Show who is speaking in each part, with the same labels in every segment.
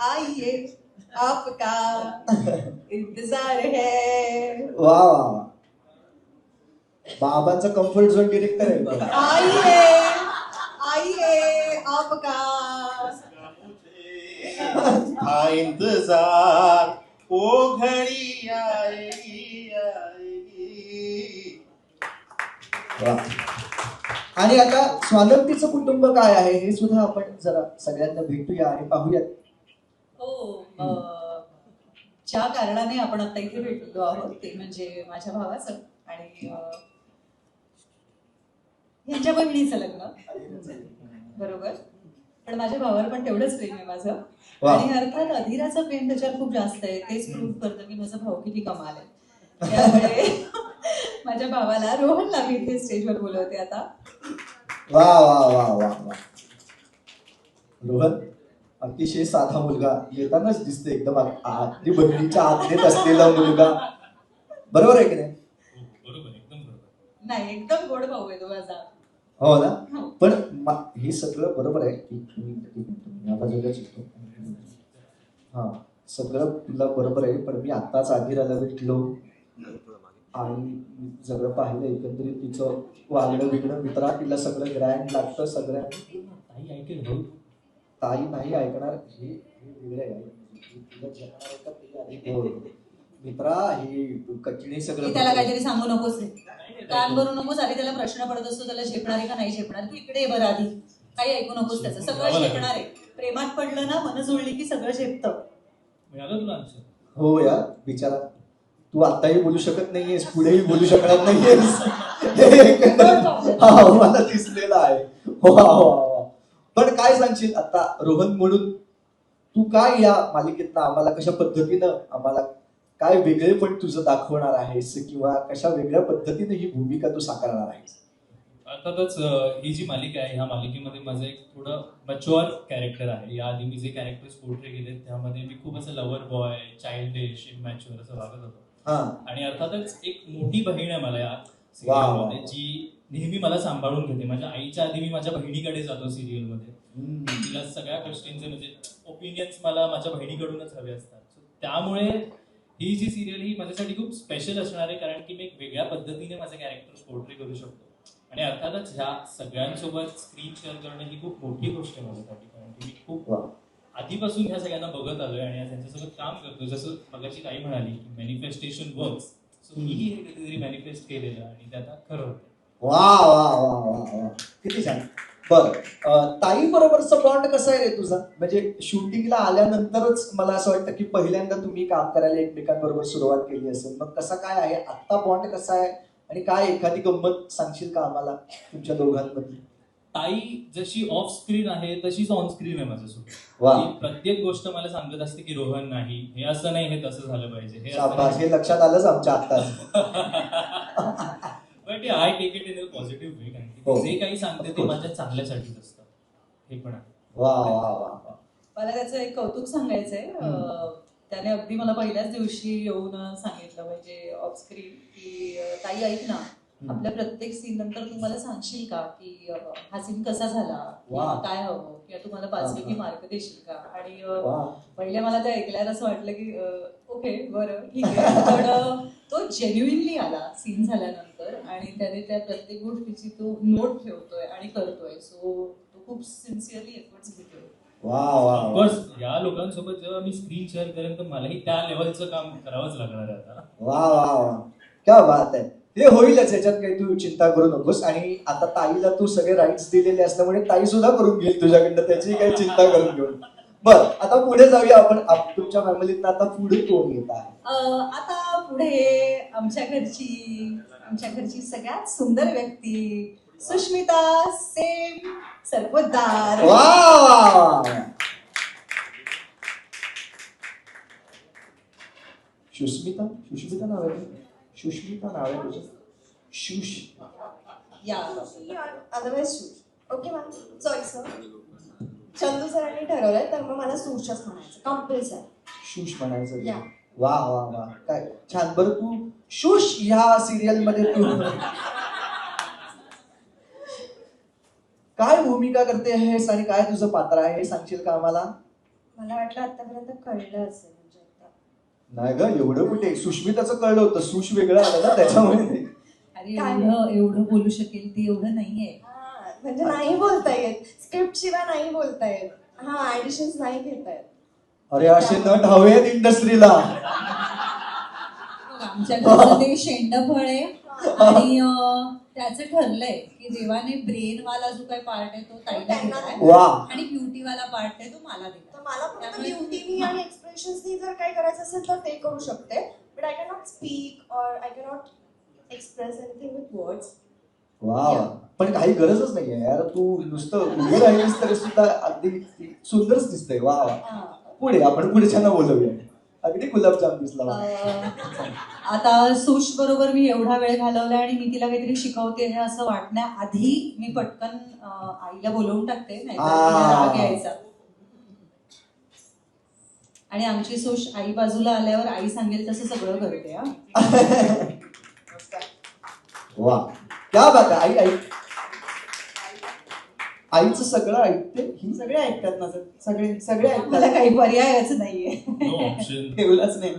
Speaker 1: आइए आपका इंतजार है।
Speaker 2: वा वा वा. बाबांचा कम्फर्ट झोन डिरेक्टर आहे.
Speaker 1: आइए आइए आपका।
Speaker 3: था इंतजार ओ घड़ी आएगी आएगी
Speaker 2: वा. आणि आता स्वानंतीचं कुटुंब काय आहे हे सुद्धा आपण जरा सगळ्यांना भेटूया आणि पाहूयात.
Speaker 1: हो ज्या कारणाने आपण आता इथे भेटलो आहोत ते म्हणजे माझ्या भावाचं आणि अं, ह्यांच्या बहिणीचं लग्न. बरोबर? पण माझ्या भावावर पण तेवढंच प्रेम आहे माझं. आणि अर्थात अधिराचं प्रेम त्याच्यावर खूप जास्त आहे. तेच प्रूव्ह करतं की माझा भाऊ किती कमाल आहे. त्यामुळे माझ्या भावाला रोहनला मी इथे स्टेजवर बोलवते आता.
Speaker 2: वा वा वा वा वा रोहन? अतिशय साधा मुलगा येतानाच दिसते एकदम आ- आपली बहिणीच्या आज्ञेत असलेला मुलगा. बरोबर आहे की नाही?
Speaker 4: बरोबर एकदम बरोबर.
Speaker 1: नाही एकदम गोड भाऊ आहे तो माझा.
Speaker 2: हो ना?
Speaker 1: हो.
Speaker 2: पण हे सगळं बरोबर आहे की हा सगळं तुला बरोबर आहे पण मी आत्ताच आधीराला भेटलो. आणि सगळं पाहिलं एकंदरीत तिचं वागणं बिगणं मित्रा तिला सगळं ग्रँड लागतं सगळं
Speaker 4: ताई
Speaker 2: नाही ऐकणार हे हे वेगळं आहे. का. मित्रा हे कठीण
Speaker 1: की
Speaker 2: सगळं.
Speaker 1: त्याला काहीतरी सांगू नकोस कान भरू नकोस आधी त्याला प्रश्न पडत असतो त्याला झेपणार आहे का नाही झेपणार? तू इकडे ये बरं आधी. काही ऐकू नकोस त्याचं. सगळं झेपणार आहे. प्रेमात पडलं ना मन जुळली की सगळं झेपतं.
Speaker 2: हो यार बिचारा. तू आताही बोलू शकत नाहीयेस पुढेही बोलू शकणार नाहीयेस. हे हा मला दिसलेलं आहे. वा वा वा पण काय सांगशील आता रोहन म्हणून? तू काय या मालिकेतनं आम्हाला कशा पद्धतीनं आम्हाला काय वेगळे पण तुझं दाखवणार आहेस किंवा कशा वेगळ्या पद्धतीने ही भूमिका तू साकारणार आहेस?
Speaker 4: अर्थातच ही जी मालिका आहे ह्या मालिकेमध्ये माझं एक थोडं मच्युअर कॅरेक्टर आहे. याआधी मी जे कॅरेक्टर्स पोर्ट्रे केले त्यामध्ये मी खूप असं लवर बॉय चाइल्डिश इमॅच्युअर असं वागत होतो.
Speaker 2: हा.
Speaker 4: आणि अर्थातच एक मोठी बहीण आहे मला या जी नेहमी मला सांभाळून घेते. माझ्या आईच्या आधी मी माझ्या बहिणीकडे जातो सिरियलमध्ये
Speaker 2: हम्म.
Speaker 4: तिला सगळ्या गोष्टींचे म्हणजे ओपिनियन्स मला माझ्या बहिणीकडूनच हवे असतात. त्यामुळे ही जी सिरियल ही माझ्यासाठी खूप स्पेशल असणार आहे कारण की मी एक वेगळ्या पद्धतीने माझे कॅरेक्टर्स पोर्ट्रे करू शकतो. आणि अर्थातच ह्या सगळ्यांसोबत स्क्रीन शेअर करणं ही खूप मोठी गोष्ट आहे माझ्यासाठी कारण की मी खूप. आधीपासून ह्या सगळ्यांना बघत आलोय आणि त्यांच्यासोबत काम करतो जसं मगाची ताई म्हणाली की मॅनिफेस्टेशन वर्क्स सो मीही हे कधीतरी मॅनिफेस्ट केलेलं आणि ते आता खरं होतं
Speaker 2: वा वा वा वा वा. किती छान. बर ताई बरोबरचा बॉन्ड कसा आहे रे तुझा? म्हणजे शूटिंगला आल्यानंतरच मला असं वाटतं की पहिल्यांदा तुम्ही काम करायला एकमेकांबरोबर सुरुवात केली असेल. मग कसा काय आहे? आत्ता बॉन्ड कसा आहे? आणि काय एखादी गंमत सांगशील का आम्हाला तुमच्या दोघांमधली
Speaker 4: ताई जशी ऑफ स्क्रीन आहे तशीच ऑन स्क्रीन आहे माझ्यासोबत.
Speaker 2: वा.
Speaker 4: ती प्रत्येक गोष्ट मला सांगत असते की रोहन नाही. हे असं नाही हे तसं झालं पाहिजे. हे
Speaker 2: हे लक्षात आलंच आमच्या आत्ताच.
Speaker 4: But I take it in a positive way कारण की
Speaker 2: हो.
Speaker 4: जे काही सांगते ते माझ्या चांगल्यासाठीच असतं. हे पण आहे.
Speaker 2: वा वा वा वा.
Speaker 1: मला त्याचं एक कौतुक सांगायचंय. अं, त्याने अगदी मला पहिल्याच दिवशी येऊन सांगितलं म्हणजे ऑफ स्क्रीन की अं, ताई ऐक ना. आपल्या प्रत्येक सीन नंतर तू मला सांगशील का? की अं, हा सीन कसा झाला? किंवा
Speaker 2: वा.
Speaker 1: काय हवं? किंवा तू मला पाचपैकी मार्क देशील का? आणि अं,
Speaker 2: वा.
Speaker 1: पहिले मला ते ऐकल्यावर असं वाटलं की अं, ओके बरं ठीक आहे. पण अं, तो जेन्युइनली आला सीन झाल्यानंतर. आणि त्याने त्या प्रत्येक गोष्टीची तो नोट ठेवतोय आणि करतोय. सो तो खूप सिन्सिअरली एफर्ट्स घेतोय.
Speaker 2: वा वा वा.
Speaker 4: ऑफकोर्स या लोकांसोबत जेव्हा मी स्क्रीन शेअर करेन तर मलाही त्या लेवलचं काम करावंच लागणार आहे आता.
Speaker 2: वा वा वा. क्या बात आहे. ते होईलच याच्यात काही तू चिंता करू नकोस. आणि आता ताईला तू सगळे राईट्स दिलेले असल्यामुळे ताई सुद्धा करून घेईल तुझ्याकडनं. त्याची काही चिंता करून घेऊ बर आता पुढे जाऊया आपण. आप- तुमच्या फॅमिलीत आता पुढे कोण येत आहे?
Speaker 1: आता पुढे आमच्या घरची आमच्या घरची सगळ्यात सुंदर व्यक्ती सुष्मिता सेम
Speaker 2: वा वा. सुष्मिता सुष्मिता नाव आहे? सुष्मिता नाव आहे तुझं? शुश
Speaker 1: या.
Speaker 5: Otherwise shoes okay ma'am sorry sir Chandu सरांनी ठरवलंय तर मग मला सूशच म्हणायचं. कंपल्सरी
Speaker 2: शुश म्हणायचं.
Speaker 5: या.
Speaker 2: वा वा वा. काय छान. बरं तू शुश ह्या सिरियलमध्ये तू. काय भूमिका करते आहेस आणि काय तुझं पात्र आहे हे सांगशील का आम्हाला?
Speaker 5: मला वाटलं आतापर्यंत कळलं असेल म्हणजे आता.
Speaker 2: नाही ग एवढं कुठे? सुष्मिताचं कळलं होतं. सुश वेगळं आलं ना त्याच्यामुळे.
Speaker 1: अरे
Speaker 5: काय?
Speaker 1: एवढं एवढं बोलू शकेल ती एवढं नाहीये.
Speaker 5: हा, म्हणजे नाही बोलता येत. स्क्रिप्ट शिवाय नाही बोलता येत. हा ऍडिशन्स नाही घेता येत.
Speaker 2: अरे असे नट हवेत इंडस्ट्रीला.
Speaker 1: आमच्या घरचं ते शेंडफळ आहे आणि अं, त्याचं ठरलंय की देवाने ब्रेन वाला जो काही पार्ट आहे तो ताईला दिलाय.
Speaker 2: वा.
Speaker 1: आणि ब्युटी वाला पार्ट आहे तो मला
Speaker 5: तर
Speaker 1: दिला
Speaker 5: मला फक्त
Speaker 1: त्यामुळे-
Speaker 5: ब्युटीनी आणि एक्सप्रेशन्सनी जर काय करायचं असेल तर ते करू शकते. But I cannot speak or I cannot express anything with words
Speaker 2: वा. वा. पण काही गरजच नाहीये यार. तू नुसतं उभी राहिलीस तरी सुद्धा अगदी सुंदरच दिसतंय. वा. वा पुढे आपण पुढच्याना बोलवूया. अगदी गुलाबजाम दिसला.
Speaker 1: आता सुश बरोबर मी एवढा वेळ घालवलाय आणि मी तिला काहीतरी शिकवते हे असं वाटण्याआधी मी पटकन आईला बोलवून टाकते. राग यायचा. आणि आमची सुश आई बाजूला आल्यावर आई सांगेल तसं सगळं करते हा.
Speaker 2: वा. क्या बात आहे आई आई. आईचं सगळं ऐकते ही
Speaker 6: सगळे ऐकतात माझं सगळे. सगळे ऐकतात.
Speaker 1: काही पर्यायच नाहीये.
Speaker 4: नो ऑप्शन
Speaker 6: ठेवलंच नाही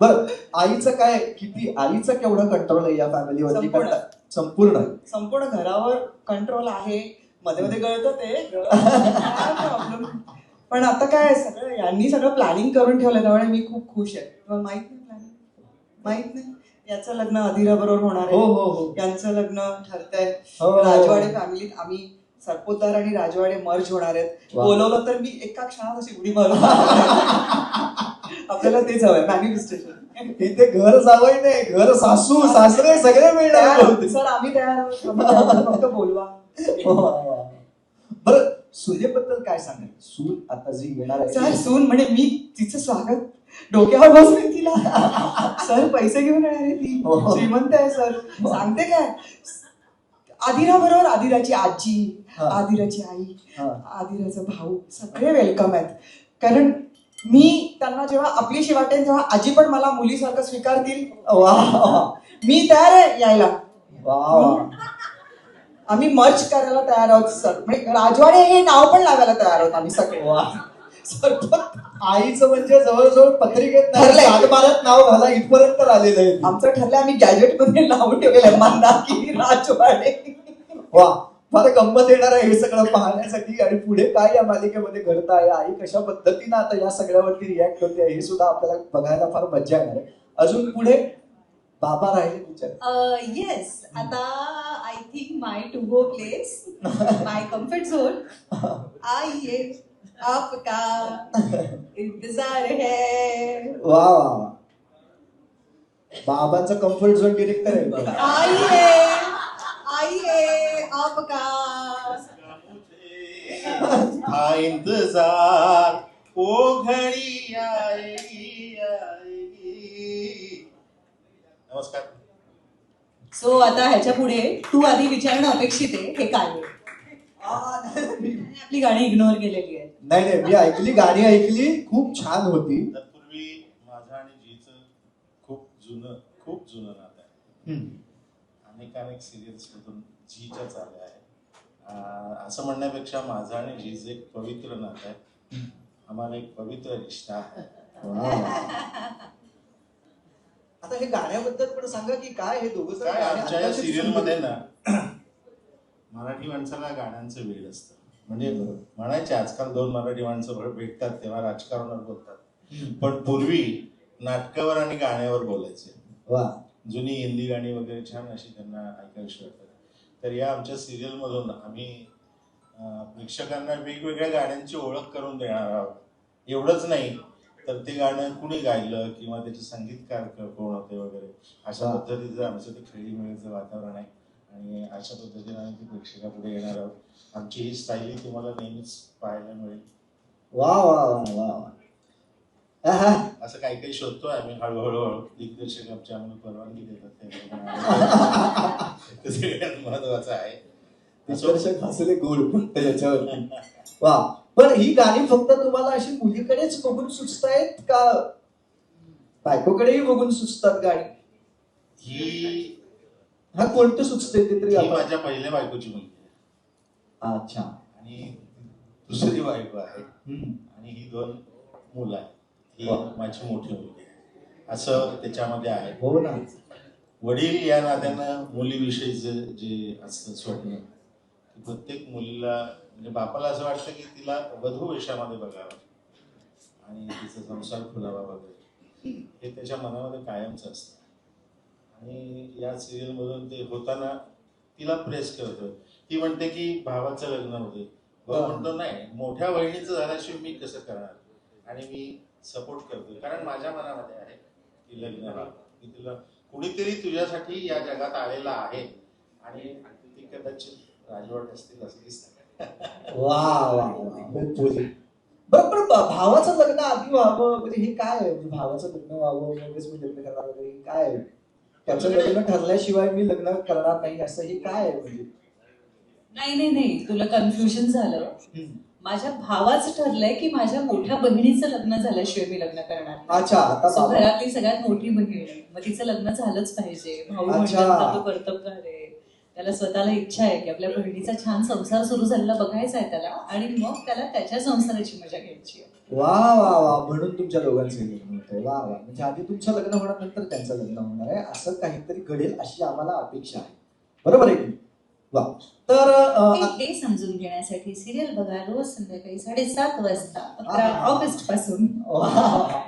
Speaker 2: बर आईचं काय किती आईचा केवढा कंट्रोल आहे या फॅमिलीवरती
Speaker 6: संपूर्ण.
Speaker 2: संपूर्ण.
Speaker 6: संपूर्ण घरावर कंट्रोल आहे. मध्ये मध्ये कळतं ते. प्रॉब्लेम पण आता काय सगळं यांनी सगळं प्लॅनिंग करून ठेवलं त्यामुळे मी खूप खुश आहे. माहीत नाही प्लॅनिंग माहीत नाही? याचं लग्न अधीरा बरोबर होणार
Speaker 2: हो
Speaker 6: आहे
Speaker 2: हो हो
Speaker 6: यांचं लग्न ठरतंय
Speaker 2: हो.
Speaker 6: राजवाडे फॅमिलीत आम्ही सरपोतदार आणि राजवाडे मर्ज होणार आहेत
Speaker 2: वा.
Speaker 6: बोलवलं तर मी एका क्षणात अशी उडी मारून आपल्याला तेच हवंय मॅनिफेस्टेशन
Speaker 2: इथे घर जावई नाही घर सासू सासरे सगळे मिळणार.
Speaker 6: सर आम्ही तयार आहोत आम्ही तयार आहोत. फक्त बोलवा
Speaker 2: वा, वा. बरं सुनेबद्दल काय सांगाल? सून आता जी येणार
Speaker 6: सर
Speaker 2: आहे
Speaker 6: सून म्हणे मी तिचं स्वागत डोक्यावर बसवेन तिला. सर पैसे घेऊन येणार आहे ती.
Speaker 2: हो.
Speaker 6: श्रीमंत आहे सर. सांगते काय? आदिरा बरोबर आदिराची आजी
Speaker 2: हा.
Speaker 6: आदिराची आई
Speaker 2: हा.
Speaker 6: आदिराचा भाऊ सगळे वेलकम आहेत. कारण मी त्यांना जेव्हा आपली शिवाटेन तेव्हा आजी पण मला मुलीसारखं स्वीकारतील.
Speaker 2: वा. वा
Speaker 6: मी तयार आहे यायला.
Speaker 2: वा. वा.
Speaker 6: आम्ही मर्ज करायला तयार आहोत सर. म्हणजे राजवाडे हे नाव पण लावायला तयार आहोत आम्ही सगळे.
Speaker 2: आईचं म्हणजे जवळजवळ पत्रिकेत. सातबारात नाव घाला इथपर्यंत आलेलं आहे.
Speaker 6: आमचं ठरलं आम्ही गॅजेटमध्ये लावून ठेवलेलं आहे मंदाकिनी राजवाडे.
Speaker 2: वा. फार गंमत येणार आहे हे सगळं पाहण्यासाठी आणि पुढे काय या मालिकेमध्ये घडत आहे आई कशा पद्धतीनं आता या सगळ्यावरती रिॲक्ट होते हे सुद्धा आपल्याला बघायला फार मजा येणार आहे. अजून पुढे बाबा राहिले विचार
Speaker 1: येस आता I think my to go place my comfort zone आइए आपका इंतज़ार है.
Speaker 2: वा वा वा. बाबांचा कंफर्ट झोन डिरेक्टर आहे.
Speaker 1: आइए आइए आपका.
Speaker 3: था इंतज़ार ओ घड़ी आएगी
Speaker 1: सो आता ह्याच्या पुढे तू आधी विचारणं अपेक्षित आहे हे काय आहे? आपली गाणी इग्नोर केलेली आहेत.
Speaker 2: नाही नाही मी ऐकली गाणी ऐकली खूप छान होती.
Speaker 3: तत्पूर्वी माझं आणि जीचं खूप जुनं खूप जुनं नातं आहे.
Speaker 2: हम्म.
Speaker 3: अनेक अनेक सिरियल्स मधून जीच्या चालल्या आहे अं, असं म्हणण्यापेक्षा माझं आणि जीचं एक पवित्र नातं आहे. आम्हाला एक पवित्र रिश्ता आहे.
Speaker 2: वा. आता हे गाण्याबद्दल पण सांगा की काय हे दोघं
Speaker 3: काय आमच्या या सिरियलमध्ये ना मराठी माणसाला गाण्यांचं वेळ असतं. म्हणजे म्हणायचे आजकाल दोन मराठी माणसं भेटतात तेव्हा राजकारणावर बोलतात. पण पूर्वी नाटकावर आणि गाण्यावर बोलायचे.
Speaker 2: वा.
Speaker 3: जुनी हिंदी गाणी वगैरे छान अशी त्यांना ऐकावीशी वाटतात. तर या आमच्या सिरियल मधून आम्ही प्रेक्षकांना वेगवेगळ्या गाण्यांची ओळख करून देणार आहोत. एवढंच नाही तर ते गाणं कुणी गायलं किंवा त्याचे संगीतकार कोण होते वगैरे अशा. पद्धतीचं आमचं ते खेळीमेळीचं वातावरण आहे. आणि अशा पद्धतीने आम्ही ती प्रेक्षकापुढे येणार आहोत. आमची ही स्टाईल तुम्हाला नेहमीच पाहायला मिळेल.
Speaker 2: वा वा वा वा.
Speaker 3: असं काही काही शोधतोय आम्ही हळूहळू हळू. दिग्दर्शक आमची आम्हाला परवानगी देतात ते सगळ्यात महत्वाचं आहे.
Speaker 2: दिग्दर्शक हसले गोड फक्त याच्यावरती. वा. पण ही गाणी फक्त तुम्हाला अशी मुलीकडेच बघून सुचतायत का? बायकोकडेही बघून सुचतात गाणी?
Speaker 3: ही
Speaker 2: हा कोणतं सुचतंय ते तरी
Speaker 3: ही
Speaker 2: आपण-
Speaker 3: माझ्या पहिल्या बायकोची मुलगी आहे.
Speaker 2: अच्छा.
Speaker 3: आणि दुसरी बायको आहे.
Speaker 2: हम्म.
Speaker 3: आणि ही दोन मुलं आहेत. ही
Speaker 2: वा.
Speaker 3: माझी मोठी मुलगी आहे. असं त्याच्यामध्ये आहे.
Speaker 2: हो ना.
Speaker 3: वडील या नात्यानं मुलीविषयीचं जे असतं स्वप्न प्रत्येक मुलीला म्हणजे बापाला असं वाटतं की तिला वधू वेशामध्ये बघावं. आणि तिचा संसार फुलावा वगैरे हे त्याच्या मनामध्ये कायमच असतं. आणि या सिरियलमधून ते होताना तिला प्रेस करतो. ती म्हणते की भावाचं लग्न होते. भाऊ. म्हणतो नाही मोठ्या बहिणीचं झाल्याशिवाय मी कसं करणार? आणि मी सपोर्ट करतोय. कारण माझ्या मनामध्ये आहे की लग्न व्हावं की तुला कुणीतरी तुझ्यासाठी या जगात आलेला आहे. आणि ती कदाचित राजवट असतील असं दिसतं.
Speaker 2: वा वा वा Hopefully. बरं पण भा- भावाचं लग्न आधी व्हावं म्हणजे हे काय आहे म्हणजे भावाचं लग्न व्हावं मगच मी लग्न करणार वगैरे हे काय आहे? त्याचं लग्न ठरल्याशिवाय मी लग्न करणार नाही असं हे काय आहे म्हणजे
Speaker 1: नाही नाही नाही तुला कन्फ्युजन झालं. माझ्या भावाचं ठरलंय की माझ्या मोठ्या बहिणीचं लग्न झाल्याशिवाय मी लग्न करणार नाही.
Speaker 2: अच्छा आता
Speaker 1: So,
Speaker 2: बाबा
Speaker 1: घरातली सगळ्यात मोठी बहीण. मग तिचं लग्न झालंच पाहिजे भाऊ
Speaker 2: अच्छा.
Speaker 1: म्हणतात ना, तो कर्तबगार आहे त्याला स्वतःला इच्छा आहे की आपल्या बहिणीचा छान संसार सुरू झालेला बघायचा आहे त्याला आणि मग त्याला त्याच्या संसाराची मजा घ्यायची आहे.
Speaker 2: वा वा वा म्हणून तुमच्या दोघांचं लग्न होतंय वा वा. म्हणजे आधी तुमचं लग्न होणार नंतर त्यांचं लग्न होणार आहे. असं काहीतरी घडेल अशी आम्हाला अपेक्षा आहे. बरोबर आहे की? वा. तर अं,
Speaker 1: डे समजून घेण्यासाठी सिरियल बघा रोज संध्याकाळी साडेसात वाजता अकरा. ऑगस्टपासून.
Speaker 2: वा, वा, वा.